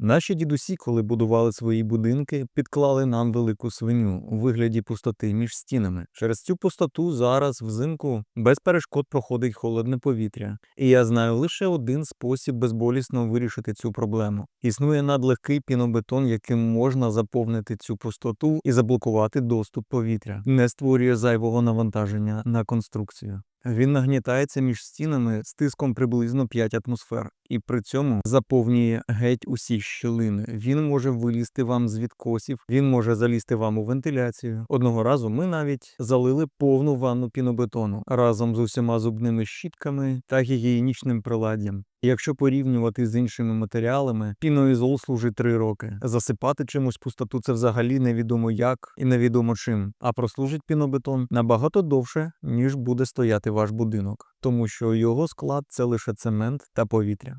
Наші дідусі, коли будували свої будинки, підклали нам велику свиню у вигляді пустоти між стінами. Через цю пустоту зараз взимку без перешкод проходить холодне повітря. І я знаю лише один спосіб безболісно вирішити цю проблему. Існує надлегкий пінобетон, яким можна заповнити цю пустоту і заблокувати доступ повітря, не створює зайвого навантаження на конструкцію. Він нагнітається між стінами з тиском приблизно 5 атмосфер, і при цьому заповнює геть усі щілини. Він може вилізти вам з відкосів, він може залізти вам у вентиляцію. Одного разу ми навіть залили повну ванну пінобетону разом з усіма зубними щітками та гігієнічним приладдям. Якщо порівнювати з іншими матеріалами, піноізол служить 3 роки. Засипати чимось пустоту це взагалі невідомо як і невідомо чим. А прослужить пінобетон набагато довше, ніж буде стояти ваш будинок, тому що його склад це лише цемент та повітря.